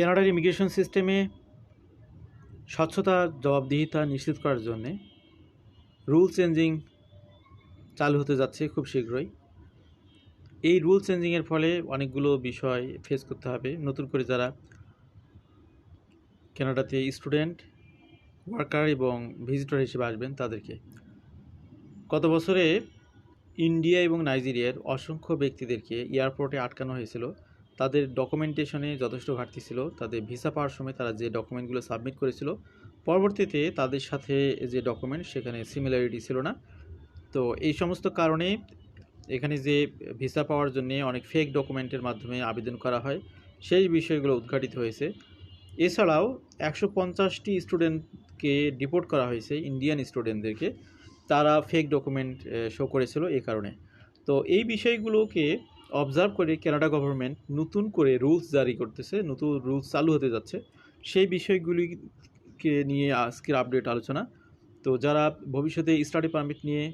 কানাডার ইমিগ্রেশন সিস্টেমে স্বচ্ছতা, জবাবদিহিতা নিশ্চিত করার জন্যে রুল চেঞ্জিং চালু হতে যাচ্ছে খুব শীঘ্রই। এই রুল চেঞ্জিংয়ের ফলে অনেকগুলো বিষয় ফেস করতে হবে। নতুন করে যারা কানাডাতে স্টুডেন্ট, ওয়ার্কার এবং ভিজিটর হিসেবে আসবেন তাদেরকে। গত বছরে ইন্ডিয়া এবং নাইজেরিয়ার অসংখ্য ব্যক্তিদেরকে এয়ারপোর্টে আটকানো হয়েছিল। তাদের ডকুমেন্টেশনে যথেষ্ট ঘাটতি ছিল। তাদের ভিসা পাওয়ার সময় তারা যে ডকুমেন্টগুলো সাবমিট করেছিল, পরবর্তীতে তাদের সাথে যে ডকুমেন্ট সেখানে সিমিলারিটি ছিল না। তো এই সমস্ত কারণে এখানে যে ভিসা পাওয়ার জন্য অনেক ফেক ডকুমেন্টের মাধ্যমে আবেদন করা হয়, সেই বিষয়গুলো উদ্ঘাটিত হয়েছে। এছাড়াও একশো পঞ্চাশটি স্টুডেন্টকে ডিপোর্ট করা হয়েছে ইন্ডিয়ান স্টুডেন্টদেরকে তারা ফেক ডকুমেন্ট শো করেছিল এই কারণে। তো এই বিষয়গুলোকে অবজার্ভ করে কানাডা গভর্নমেন্ট নতুন করে রুলস জারি করতেছে, নতুন রুলস চালু হতে যাচ্ছে। সেই বিষয়গুলিকে নিয়ে আজকের আপডেট আলোচনা। তো যারা ভবিষ্যতে স্টাডি পারমিট নিয়ে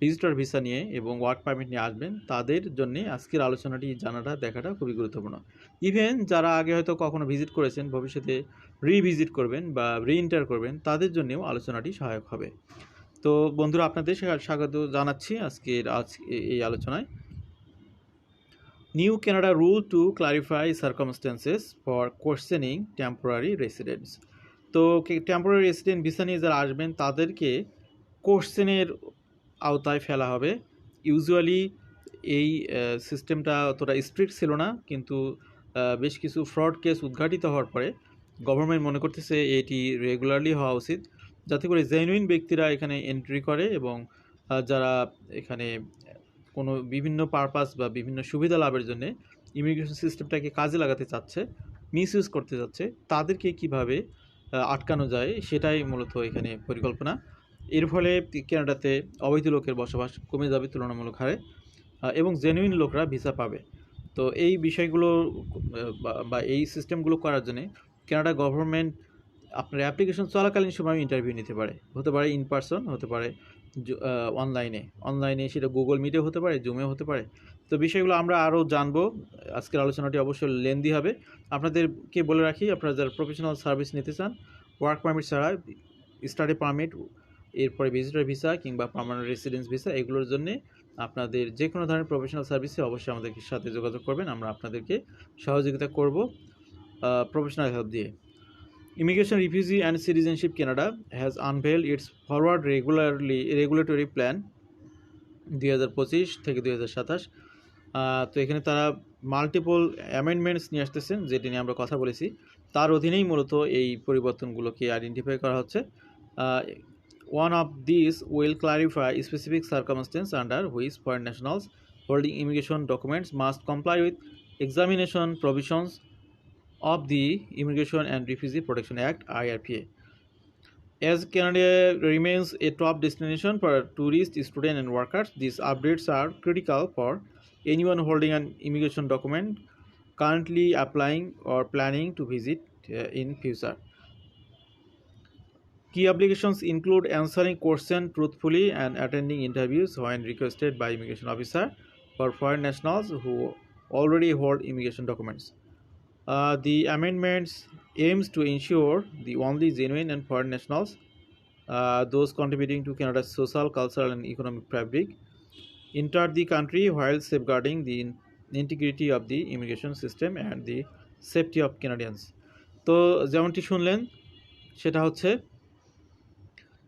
ভিজিটর ভিসা নিয়ে এবং ওয়ার্ক পারমিট নিয়ে আসবেন, তাদের জন্য আজকের আলোচনাটি জানাটা, দেখাটা খুবই গুরুত্বপূর্ণ। ইভেন যারা আগে হয়তো কখনো ভিজিট করেছেন, ভবিষ্যতে রিভিজিট করবেন বা রিইন্টার করবেন, তাদের জন্যেও আলোচনাটি সহায়ক হবে। তো বন্ধুরা, আপনাদের স্বাগত জানাচ্ছি আজকের, আজ এই আলোচনায়। New Canada rule to clarify circumstances for questioning temporary residents তো টেম্পোরারি রেসিডেন্ট ভিসা নিয়ে যারা আসবেন, তাদেরকে কোশ্চেনের আওতায় ফেলা হবে। ইউজুয়ালি এই সিস্টেমটা অতটা স্ট্রিক্ট ছিল না, কিন্তু বেশ কিছু ফ্রড কেস উদ্ঘাটিত হওয়ার পরে গভর্নমেন্ট মনে করতেছে এটি রেগুলারলি হওয়া উচিত। যাতে করে জেনুইন ব্যক্তিরা এখানে এন্ট্রি করে এবং যারা এখানে কোনো বিভিন্ন পারপাস বা বিভিন্ন সুবিধা লাভের জন্য ইমিগ্রেশন সিস্টেমটাকে কাজে লাগাতে চাচ্ছে মিস ইউজ করতে চাচ্ছে, তাদেরকে কীভাবে আটকানো যায় সেটাই মূলত এখানে পরিকল্পনা। এর ফলে কানাডাতে অবৈধ লোকের বসবাস কমে যাবে তুলনামূলক হারে এবং জেনুইন লোকরা ভিসা পাবে। তো এই বিষয়গুলো বা- এই সিস্টেমগুলো করার জন্যে কানাডা গভর্নমেন্ট আপনার অ্যাপ্লিকেশন চলাকালীন সময় ইন্টারভিউ নিতে পারে। হতে পারে ইন পার্সন হতে পারে অনলাইনে অনলাইনে সেটা গুগল মিটে হতে পারে জুমে হতে পারে। তো বিষয়গুলো আমরা আরও জানব। আজকের আলোচনাটি অবশ্যই লেন্দি হবে। আপনাদেরকে বলে রাখি, আপনারা যারা প্রফেশনাল সার্ভিস নিতে চান ওয়ার্ক পারমিট ছাড়া স্টাডি পারমিট এরপরে ভিজিটর ভিসা কিংবা পার্মানেন্ট রেসিডেন্স ভিসা এগুলোর জন্য আপনাদের যে কোনো ধরনের প্রফেশনাল সার্ভিসে অবশ্যই আমাদের সাথে যোগাযোগ করবেন। আমরা আপনাদেরকে সহযোগিতা করব প্রফেশনাল হেল্প দিয়ে। Immigration, Refugee and Citizenship Canada has unveiled its forward regularly regulatory plan দুই হাজার পঁচিশ থেকে দুই হাজার সাতাশ। তো এখানে তারা মাল্টিপল অ্যামেন্ডমেন্টস নিয়ে আসতেছেন যেটি নিয়ে আমরা কথা বলেছি। তার অধীনেই মূলত এই পরিবর্তনগুলোকে আইডেন্টিফাই করা হচ্ছে। One of this will clarify specific circumstances under which foreign nationals holding immigration documents must comply with examination provisions of the Immigration and Refugee Protection Act IRPA. As Canada remains a top destination for tourists, students, and workers, these updates are critical for anyone holding an immigration document currently applying or planning to visit uh, in future. Key obligations include answering questions truthfully and attending interviews when requested by immigration officer for foreign nationals who already hold immigration documents. Uh, the amendments aims to ensure the only genuine and foreign nationals, uh, those contributing to Canada's social, cultural, and economic fabric, enter the country while safeguarding the integrity of the immigration system and the safety of Canadians. তো যেমনটি শুনলেন সেটা হচ্ছে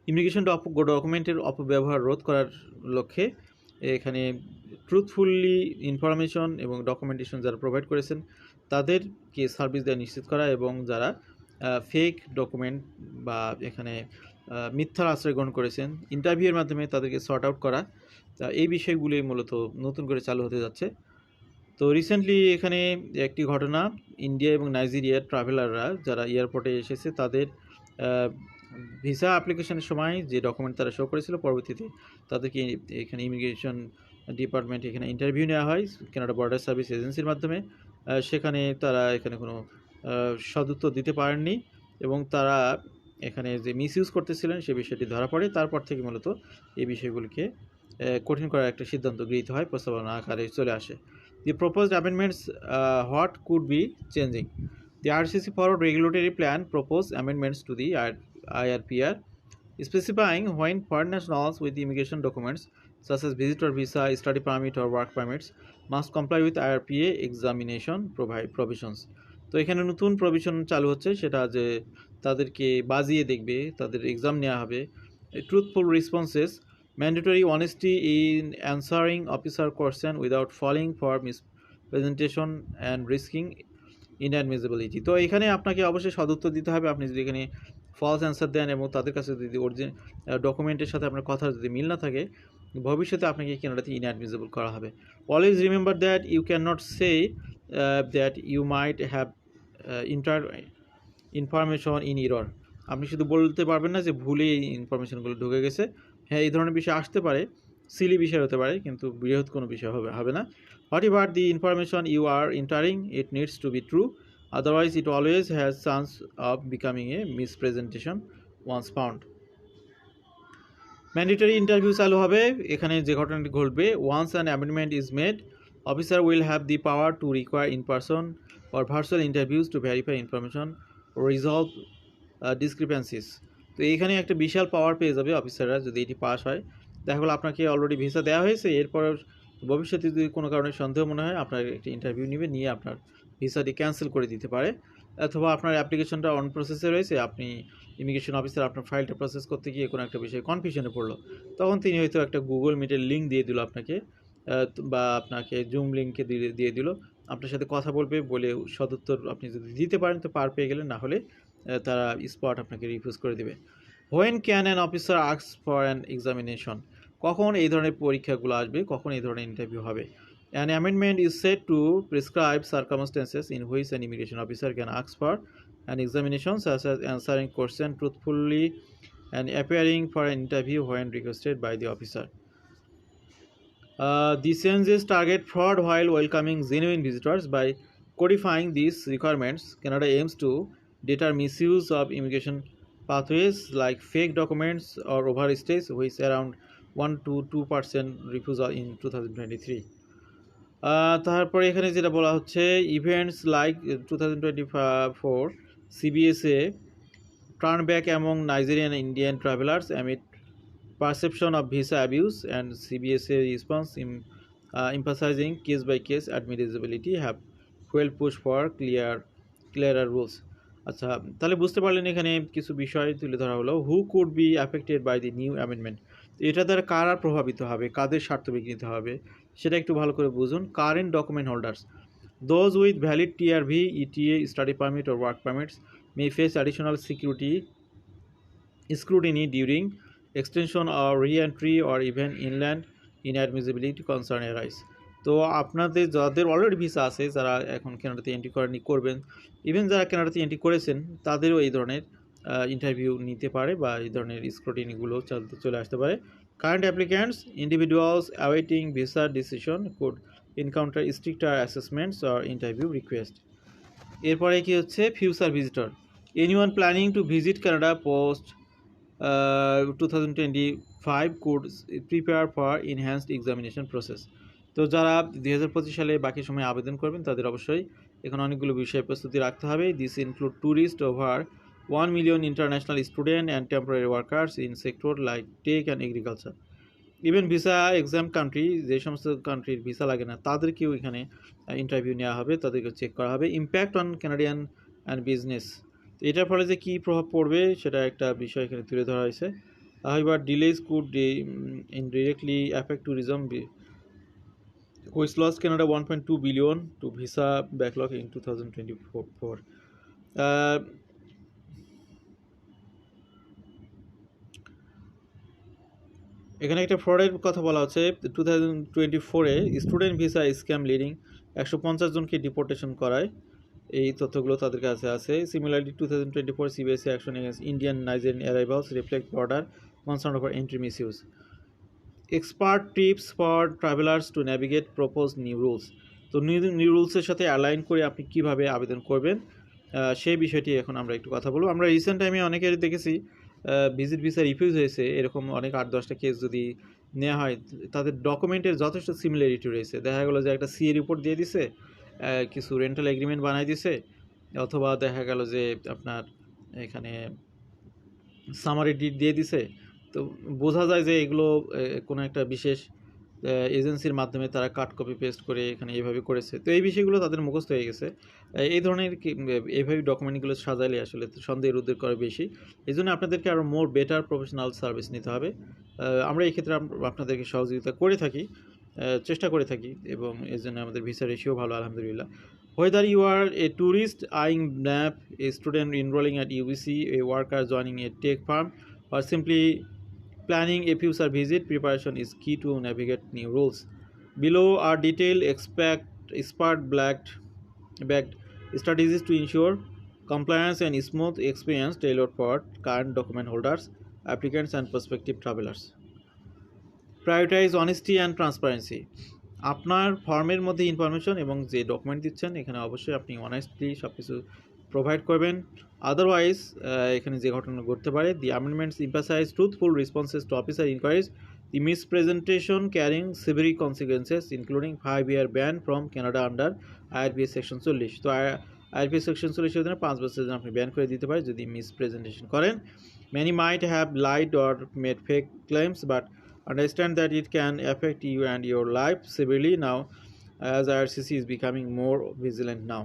immigration ডকুমেন্টের অপব্যবহার রোধ করার লক্ষ্যে এখানে ট্রুথফুলি ইনফরমেশন এবং ডকুমেন্টেশন যারা প্রোভাইড করেছেন তাদেরকে সার্ভিস দেওয়া নিশ্চিত করা এবং যারা ফেক ডকুমেন্ট বা এখানে মিথ্যার আশ্রয় গ্রহণ করেছেন ইন্টারভিউয়ের মাধ্যমে তাদেরকে সর্ট আউট করা এই বিষয়গুলি মূলত নতুন করে চালু হতে যাচ্ছে। তো রিসেন্টলি এখানে একটি ঘটনা ইন্ডিয়া এবং নাইজেরিয়ার ট্রাভেলাররা যারা এয়ারপোর্টে এসেছে, তাদের ভিসা অ্যাপ্লিকেশনের সময় যে ডকুমেন্ট তারা শো করেছিল, পরবর্তীতে তাদেরকে এখানে ইমিগ্রেশন ডিপার্টমেন্ট এখানে ইন্টারভিউ নেওয়া হয় কানাডা বর্ডার সার্ভিস এজেন্সির মাধ্যমে। সেখানে তারা এখানে কোনো সদুত্ব দিতে পারেননি এবং তারা এখানে যে মিস করতেছিলেন সে বিষয়টি ধরা পড়ে। তারপর থেকে মূলত এই বিষয়গুলিকে কঠিন করার একটা সিদ্ধান্ত গৃহীত হয়, প্রস্তাবনা আকারে চলে আসে। The proposed amendments what could be changing the RCC forward regulatory plan propose amendments to the IRPR specifying when foreign nationals with immigration documents such as visitor visa study permit or work permits must comply with IRPA examination provide provisions তো এখানে নতুন provision চালু হচ্ছে, সেটা যে তাদেরকে বাজিয়ে দেখবে, তাদের এক্সাম নেওয়া হবে। Truthful responses mandatory honesty in answering officer question without falling for misrepresentation and risking inadmissibility তো এখানে আপনাকে অবশ্যই সদুত্তর দিতে হবে। আপনি যদি এখানে ফলস অ্যান্সার দেন এবং তাদের কাছে যদি অরিজিন ডকুমেন্টের সাথে আপনার কথা যদি মিল না থাকে ভবিষ্যতে আপনাকে কেনাডাতে ইনঅ্যাডমিসিবল করা হবে। Always remember that you can not say that you might have enter information in error আপনি শুধু বলতে পারবেন না যে ভুলে এই ইনফরমেশনগুলো ঢুকে গেছে। হ্যাঁ এই ধরনের বিষয় আসতে পারে সিলি বিষয় হতে পারে, কিন্তু বৃহৎ কোনো বিষয় হবে হবে না। Whatever the information you are entering it needs to be true otherwise it always has chance of becoming a misrepresentation once found mandatory interview চালু হবে। এখানে যে ঘটনাটি ঘটবে once an amendment is made officer will have the power to require in person or virtual interviews to verify information resolve discrepancies তো এইখানে একটা বিশাল পাওয়ার পেয়ে যাবে অফিসাররা যদি এটি পাস হয়। দেখা গেলো আপনাকে অলরেডি ভিসা দেওয়া হয়েছে, এরপর ভবিষ্যতে যদি কোনো কারণে সন্দেহ মনে হয়, আপনার একটি ইন্টারভিউ নেবে, নিয়ে আপনার ভিসাটি ক্যান্সেল করে দিতে পারে। অথবা আপনার অ্যাপ্লিকেশনটা অন প্রসেসে রয়েছে, আপনি ইমিগ্রেশন অফিসার আপনার ফাইলটা প্রসেস করতে গিয়ে কোনো একটা বিষয়ে কনফিউশনে পড়ল। তখন তিনি হয়তো একটা গুগল মিটের লিঙ্ক দিয়ে দিল আপনাকে বা আপনাকে জুম লিঙ্কে দিয়ে দিয়ে দিল। আপনার সাথে কথা বলবে, বলে সদুত্তর আপনি যদি দিতে পারেন, তো পার পেয়ে গেলেন। না হলে তারা স্পট আপনাকে রিফিউজ করে দেবে। হোয়েন ক্যান অ্যান অফিসার আক্স ফর অ্যান এক্সামিনেশন কখন এই ধরনের পরীক্ষাগুলো আসবে? কখন এই ধরনের ইন্টারভিউ হবে? An amendment is said to prescribe circumstances in which an immigration officer can ask for an examination, such as answering questions truthfully and appearing for an interview when requested by the officer. Uh, the changes target fraud while welcoming genuine visitors by codifying these requirements. Canada aims to deter misuse of immigration pathways like fake documents or overstays, which around 1 to 2 percent refusal in 2023. তারপরে এখানে যেটা বলা হচ্ছে events like two thousand twenty four CBSA turn back among Nigerian Indian travellers amid of visa abuse and CBSA response in uh, emphasizing case by case admissibility have well pushed for clear clearer rules. আচ্ছা তাহলে বুঝতে পারলেন এখানে কিছু বিষয় তুলে ধরা হলো। Who could be affected by the new amendment এটা দ্বারা কারা প্রভাবিত হবে? কাদের স্বার্থ বিঘ্নিত হবে? সেটা একটু ভালো করে বুঝুন। Current document holders those with valid TRV ETA study permit or work permits may face additional security scrutiny scrutiny during extension or re-entry or even inland inadmissibility concern arise তো আপনাদের, যাদের অলরেডি ভিসা আছে, যারা এখন কেনাডাতে entry করেনি করবেন। Even যারা কেনাডাতে entry করেছেন, তাদেরও এই ধরনের ইন্টারভিউ নিতে পারে বা এই ধরনের স্ক্রুটিনিগুলো চলে আসতে পারে। Current applicants individuals awaiting visa decision could encounter stricter assessments or interview request এরপরে কি হচ্ছে? Future visitor anyone planning to visit Canada post two thousand twenty five could prepare for enhanced examination process তো যারা দুই হাজার পঁচিশ সালে বাকি সময় আবেদন করবেন, তাদের অবশ্যই এখন অনেকগুলো বিষয় প্রস্তুতি রাখতে হবে। This include tourist over one million international student and temporary workers in sector like tech and agriculture even visa exam country যে সমস্ত কান্ট্রির ভিসা লাগে না তাদেরকেও এখানে ইন্টারভিউ নেওয়া হবে তাদেরকে চেক করা হবে। Impact on Canadian and business এটার ফলে যে কী প্রভাব পড়বে সেটা একটা বিষয় এখানে তুলে ধরা হয়েছে। Higher delays could indirectly affect tourism which lost Canada 1.2 billion to visa backlog in 2024. Uh, এখানে একটা ফ্রডের কথা বলা হচ্ছে। টু থাউজেন্ড টোয়েন্টি ফোরে স্টুডেন্ট ভিসা স্ক্যাম লিডিং একশো পঞ্চাশ জনকে ডিপোর্টেশন করায়। এই তথ্যগুলো তাদের কাছে আছে। Similarly two thousand twenty four CBSC action against Indian Nigerian arrivals reflect border concern over entry misuse expert tips for travellers to navigate propose new rules তো নিউ রুলসের সাথে অ্যালাইন করে আপনি কীভাবে আবেদন করবেন সেই বিষয়টি এখন আমরা একটু কথা বলব। আমরা রিসেন্ট টাইমে অনেকের দেখেছি ভিজিট ভিসা রিফিউজ হয়েছে, এরকম অনেক আট, দশটা কেস যদি নেওয়া হয়, তাদের ডকুমেন্টের যথেষ্ট সিমিলারিটি রয়েছে। দেখা গেলো যে একটা সিএ রিপোর্ট দিয়ে দিছে কিছু রেন্টাল এগ্রিমেন্ট বানাই দিছে, অথবা দেখা গেল যে আপনার এখানে সামারি ডিট দিয়ে দিছে। তো বোঝা যায় যে এগুলো কোনো একটা বিশেষ এজেন্সির মাধ্যমে তারা কাট কপি পেস্ট করে এখানে এইভাবে করেছে। তো এই বিষয়গুলো তাদের মুখস্থ হয়ে গেছে। এই ধরনের এইভাবে ডকুমেন্টগুলো সাজালে আসলে সন্দেহের উদ্যোগ করে বেশি। এই জন্য আপনাদেরকে আরও মোর বেটার প্রফেশনাল সার্ভিস নিতে হবে। আমরা এই ক্ষেত্রে আপনাদেরকে সহযোগিতা করে থাকি চেষ্টা করে থাকি এবং এই জন্য আমাদের ভিসা রেশিও ভালো আলহামদুলিল্লাহ। Whether you are a tourist eyeing NAP, a student enrolling at UBC, a worker joining a tech firm, or simply planning a future visit, preparation is key to navigate new rules. Below are detailed expect expert backed backed strategies to ensure compliance and smooth experience tailored for current document holders, applicants, and prospective travelers. Prioritise honesty and transparency আপনার ফর্মের মধ্যে information এবং যে document দিচ্ছেন এখানে অবশ্যই আপনি honestly সব কিছু প্রোভাইড করবেন। আদারওয়াইজ এখানে যে ঘটনা ঘটতে পারে the amendments emphasise truthful responses to officer inquiries the misrepresentation carrying severe consequences including five year ban from Canada under IRPS section চল্লিশ। তো আইআরপিএস সেকশন চল্লিশের জন্য পাঁচ বছরের জন্য আপনি ব্যান করে দিতে পারে যদি মিসপ্রেজেন্টেশন করেন। Many might have lied or made fake claims, but understand that it can affect you and your life severely now, as IRCC is becoming more vigilant now.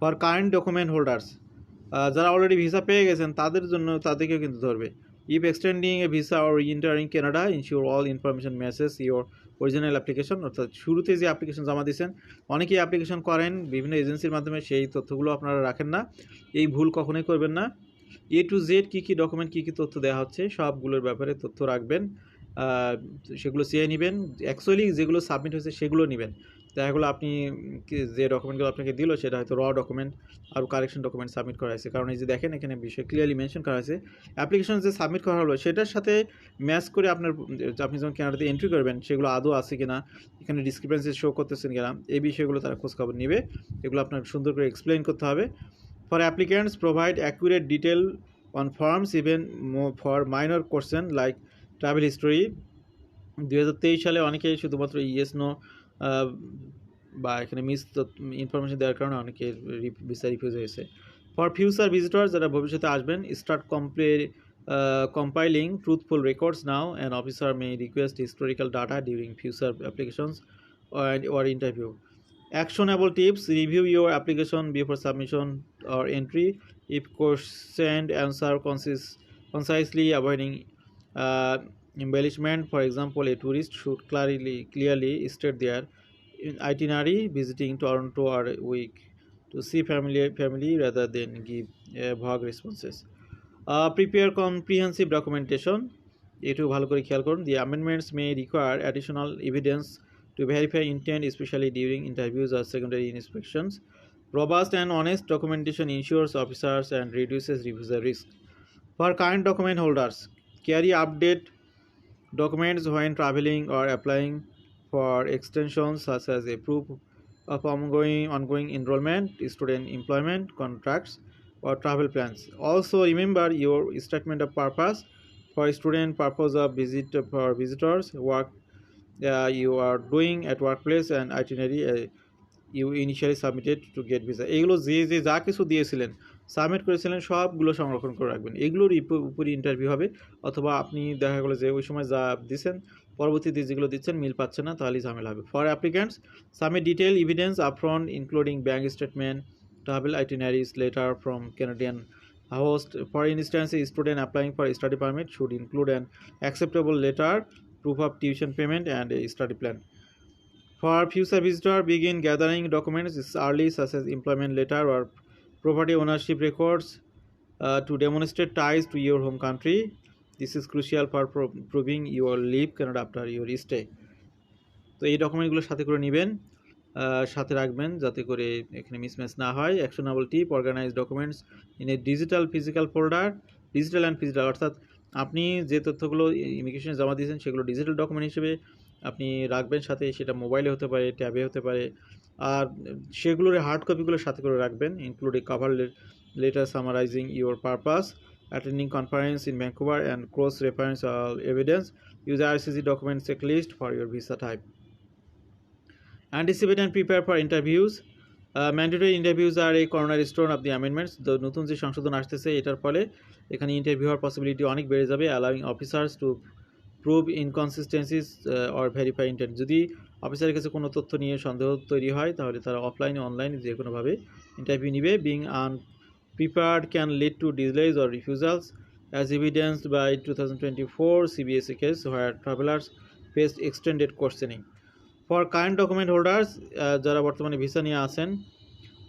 For current document uh, যারা already visa পেয়ে গেছেন তাদের জন্য তাদেরকেও কিন্তু ধরবে। If extending a visa or entering Canada ensure all information matches your original application অর্থাৎ শুরুতে যে অ্যাপ্লিকেশন জমা দিয়েছেন অনেকেই অ্যাপ্লিকেশন করেন বিভিন্ন এজেন্সির মাধ্যমে সেই তথ্যগুলো আপনারা রাখেন না। এই ভুল কখনোই করবেন না। এ টু জেড কী কী ডকুমেন্ট কী কী তথ্য দেওয়া হচ্ছে সবগুলোর ব্যাপারে তথ্য রাখবেন সেগুলো চেয়ে নেবেন। অ্যাকচুয়ালি যেগুলো সাবমিট হয়েছে সেগুলো নেবেন। দেখা আপনি যে ডকুমেন্টগুলো আপনাকে দিল সেটা হয়তো র ডকুমেন্ট আর কারেকশন ডকুমেন্ট সাবমিট করা হয়েছে। কারণ এই যে দেখেন এখানে বিষয় ক্লিয়ারলি মেনশন করা হয়েছে। অ্যাপ্লিকেশন যে সাবমিট করা হলো সেটার সাথে ম্যাচ করে আপনার আপনি যখন কেনাডাতে এন্ট্রি করবেন সেগুলো আদৌ আছে কিনা এখানে ডিসক্রিপেন্সি শো করতেছেন কিনা এই বিষয়গুলো তারা খোঁজখবর নেবে। এগুলো আপনার সুন্দর করে এক্সপ্লেন করতে হবে। For applicants, provide accurate detail on forms even question like travel history. দুই হাজার তেইশ সালে অনেকেই শুধুমাত্র ইয়েস নো বা এখানে মিস ইনফরমেশন দেওয়ার কারণে অনেকে ভিসা রিফিউজ হয়েছে ফর ফিউচার ভিজিটর যারা ভবিষ্যতে আসবেন start comple compiling truthful records now and officer may request historical data during future applications or interview Actionable tips review your application before submission or entry. If questioned, answer concis- concisely, avoiding uh, embellishment. For example, a tourist should clearly, clearly state their itinerary visiting Toronto or a week to see family, family rather than give uh, vague responses. Uh, prepare comprehensive documentation. এটু ভালো করে খেয়াল করুন the amendments may require additional evidence to verify intent, especially during interviews or secondary inspections. Robust and honest documentation ensures officers and reduces refusal risk. For current document holders, carry update documents when traveling or applying for extensions such as a proof of ongoing ongoing enrollment, student employment contracts, or travel plans. Also, remember your statement of purpose for student purpose of visit for visitors work uh, you are doing at workplace and itinerary uh, you initially submitted to get visa এগুলো যে যে যা কিছু দিয়েছিলেন submit করেছিলেন, সবগুলো সংরক্ষণ করে রাখবেন। এগুলোর উপরে ইন্টারভিউ হবে। অথবা আপনি দেখা গেলো যে ওই সময় যা দিচ্ছেন পরবর্তীতে যেগুলো দিচ্ছেন, মিল পাচ্ছে না তাহলে ঝামেলা হবে। For applicants submit detail evidence up front including bank statement travel itineraries letter from Canadian host for instance student applying for study permit should include an acceptable letter proof of tuition payment and study plan for future visitor begin gathering documents early such as employment letter or property ownership records, uh, to demonstrate ties to your home country. This is crucial for pro- proving your leave Canada after your stay. তো এই ডকুমেন্টগুলো সাথে করে নেবেন সাথে রাখবেন যাতে করে এখানে মিসম্যাচ না হয় actionable tip organise documents in a digital physical folder digital and physical অর্থাৎ আপনি যে তথ্যগুলো ইমিগ্রেশনে জমা দিয়েছেন সেগুলো ডিজিটাল ডকুমেন্ট হিসেবে আপনি রাখবেন সাথে সেটা মোবাইলে হতে পারে ট্যাবে হতে পারে আর সেগুলোর হার্ড কপিগুলো সাথে করে রাখবেন including cover letter summarising your purpose attending attending conference in Vancouver and cross reference all evidence, use RCC document checklist for your visa type. Anticipate and prepare for interviews. Mandatory interviews আর এই cornerstone of the amendments নতুন যে সংশোধন আসতেছে, এটার ফলে এখানে interview হওয়ার possibility অনেক বেড়ে যাবে allowing officers to prove inconsistencies or verify intent যদি অফিসারের কাছে কোনো তথ্য নিয়ে সন্দেহ তৈরি হয় তাহলে তারা অফলাইনে অনলাইনে যে কোনোভাবে ইন্টারভিউ নিবে। Being unprepared can lead to delays or refusals as evidenced by two thousand twenty four CBSE case where travellers faced extended questioning for current document holders যারা বর্তমানে ভিসা নিয়ে আছেন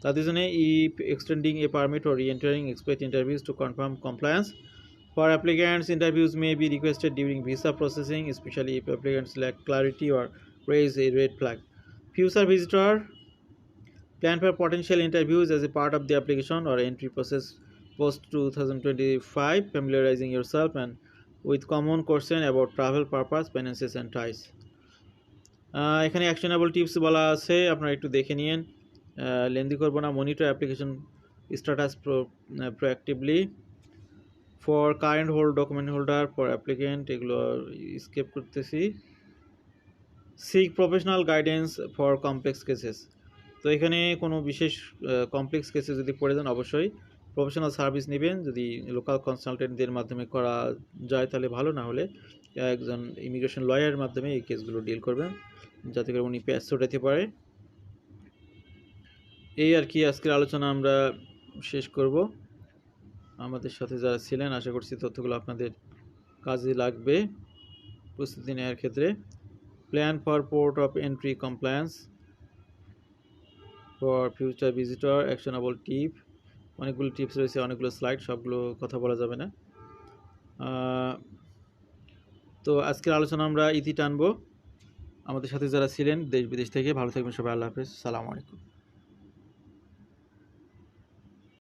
তাদের জন্য ই extending a permit or re-entering expect interviews to confirm compliance. For applicants, interviews may be requested during visa processing, especially if applicants lack clarity or raise a red flag. Future visitor plan for potential interviews as a part of the application or entry process post 2025, familiarizing yourself and with common question about travel purpose, finances and ties. এখানে actionable tips বলা আছে আপনারা একটু দেখে নিন লেন্দি করব না monitor application status proactively for current hold document holder for applicant এগুলো স্কেপ করতেছি seek professional guidance for complex cases তো এখানে কোনো বিশেষ কমপ্লেক্স কেসে যদি পড়ে যান, অবশ্যই প্রফেশনাল সার্ভিস নেবেন। যদি লোকাল কনসালটেন্টদের মাধ্যমে করা যায়, তাহলে ভালো। না হলে একজন ইমিগ্রেশন লয়ারের মাধ্যমে এই কেসগুলো ডিল করবেন, যাতে করে উনি প্যাচ ছড়াতে পারে। এই আর কি আজকের আলোচনা আমরা শেষ করব। আমাদের সাথে যারা ছিলেন, আশা করছি তথ্যগুলো আপনাদের কাজে লাগবে। প্রস্তুতি নেওয়ার ক্ষেত্রে। Plan for port of entry compliance for future visitor actionable tip অনেকগুলো টিপস রয়েছে, অনেকগুলো স্লাইড সবগুলো কথা বলা যাবে না। তো আজকের আলোচনা আমরা ইতি টানবো। আমাদের সাথে যারা ছিলেন, দেশ বিদেশ থেকে, ভালো থাকবেন সবাই, আল্লাহ হাফেজ, সালামু আলাইকুম।